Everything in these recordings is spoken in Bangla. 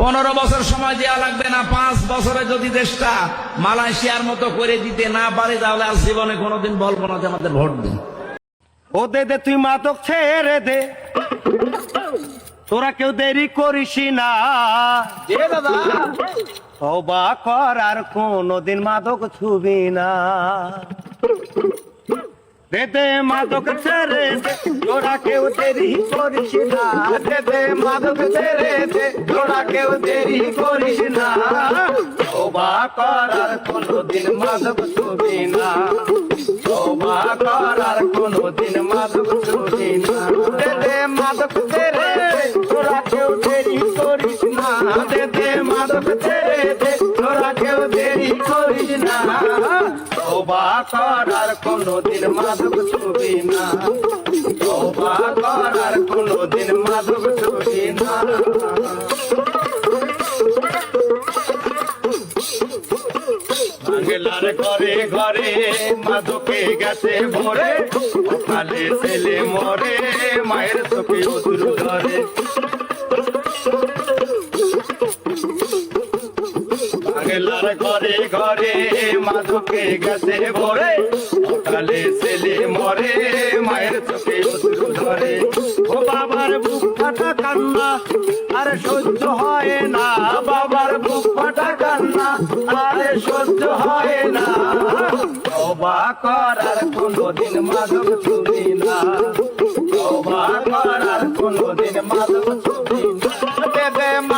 পনেরো বছর সময় দেওয়া লাগবে না পাঁচ বছরে যদি দেশটা মালয়েশিয়ার মতো করে দিতে না পারে তাহলে আর জীবনে কোনোদিন বলব না যে আমাদের ভোট দিন ও দে দে তুই মাদক ছেড়ে দে। তোরা কেউ দেরি করিস না। তবা কর আর কোনদিন মাদক ছুবি না। দে দে মাদক ছেড়ে দে তোরা কেউ দেরি করিস না। দে দে মাদক ছেড়ে দে তোরা কেউ দেরি করিস না। তোবা করার কোনদিন মাদক ছুবি না। তোবা করার কোনদিন মাদক তবা কর আর কোনদিন মাদক ছুবি না। তবা কর আর কোনদিন মাদক ছুবি না। ঘরে ঘরে মাদকে গেছে ভরে সকালে ছেলে মরে, মায়ের চোখে অদূর ধরে ঘরে ঘরে মাদকে গেছে ভরে। সকালে ছেলে মরে, মায়ের চোখে ধরে। ও বাবার বুক ফাটা কান্না, আরে সহ্য হয় না। বাবার বুক ফাটা কান্না, আরে সহ্য হয় না। তবা করার কোনদিন মাদক ছুবি না। তবা করার কোনদিন মাদক ছুবি না।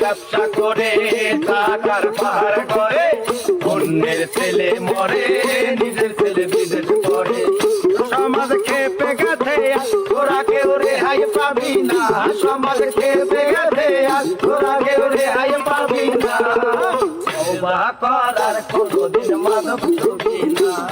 ব্যবসা করে, টাকার পাহাড় করে, অন্যের ছেলে মরে, নিজের ছেলে বিদেশ করে। সমাজ খেপে তোরা কেউ রেহাই পাবি না। সমাজ খেপে গেছে তোরা কেউ রেহাই পাবি না। করার কোনদিন ছুবি না।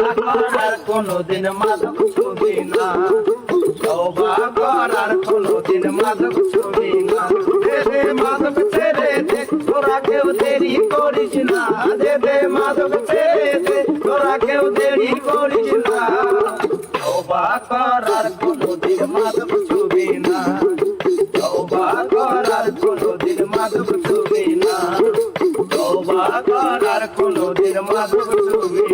করার কোনদিন মাদক ছবি না। তওবা করার কোনদিন মাদক ছবি না। দে দে মাদক ছেড়ে দে, তোরা কেউ দেরি করিস না। দে দে মাদক ছেড়ে দে, তোরা কেউ দেরি করিস না। তওবা করার কোনদিন মাদক ছবি না। তওবা করার কোনদিন মাদক ছবি না। তওবা করার কোনদিন মাদক ছবি